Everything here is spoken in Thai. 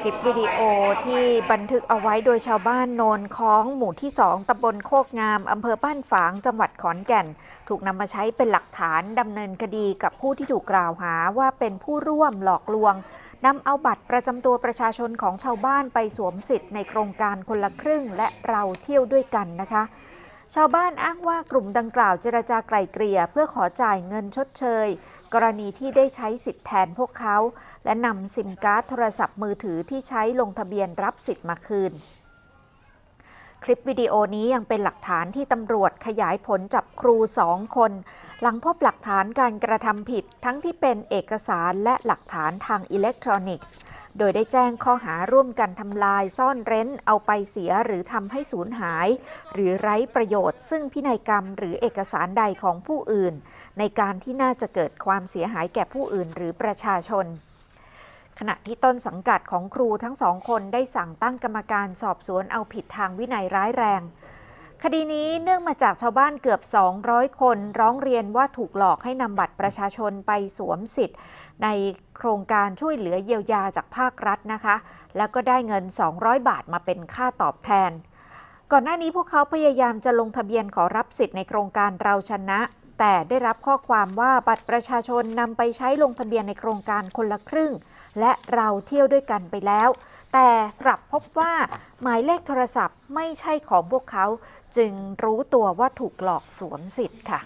คลิปวิดีโอที่บันทึกเอาไว้โดยชาวบ้านโนนค้องหมู่ที่ 2ตำบลโคกงาม อำเภอบ้านฝาง จังหวัดขอนแก่น ถูกนำมาใช้เป็นหลักฐานดำเนินคดีกับผู้ที่ถูกกล่าวหาว่าเป็นผู้ร่วมหลอกลวงนำเอาบัตรประจำตัวประชาชนของชาวบ้านไปสวมสิทธิ์ในโครงการคนละครึ่งและเราเที่ยวด้วยกันนะคะ ชาวบ้านอ้างว่ากลุ่มดังกล่าวเจรจาไกล่เกลี่ย เพื่อขอจ่ายเงินชดเชย กรณีที่ได้ใช้สิทธิ์แทนพวกเขา และนำซิมการ์ดโทรศัพท์มือถือที่ใช้ลงทะเบียนรับสิทธิ์มาคืน คลิปวิดีโอนี้ยังเป็นหลักฐานที่ตำรวจขยายผลจับครูสองคน หลังพบหลักฐานการกระทำผิดทั้งที่เป็นเอกสารและหลักฐานทางอิเล็กทรอนิกส์ โดยได้แจ้งข้อหาร่วมกันทำลายซ่อนเร้น เอาไปเสียหรือทำให้สูญหาย หรือไร้ประโยชน์ ซึ่งพินัยกรรมหรือเอกสารใดของผู้อื่น ในการที่น่าจะเกิดความเสียหายแก่ผู้อื่นหรือประชาชนขณะที่ต้นสังกัดของครูทั้งสองคนได้สั่งตั้งกรรมการสอบสวนเอาผิดทางวินัยร้ายแรง คดีนี้เนื่องมาจากชาวบ้านเกือบ 200 คน ร้องเรียนว่าถูกหลอกให้นำบัตรประชาชนไปสวมสิทธิ์ ในโครงการช่วยเหลือเยียวยาจากภาครัฐนะคะ แล้วก็ได้เงิน 200 บาทมาเป็นค่าตอบแทน ก่อนหน้านี้พวกเขาพยายามจะลงทะเบียนขอรับสิทธิ์ในโครงการเราชนะ แต่ได้รับข้อความว่าบัตรประชาชนนำไปใช้ลงทะเบียนในโครงการคนละครึ่ง และเราเที่ยวด้วยกันไปแล้ว แต่กลับพบว่าหมายเลขโทรศัพท์ไม่ใช่ของพวกเขา จึงรู้ตัวว่าถูกหลอกสวมสิทธิ์ค่ะ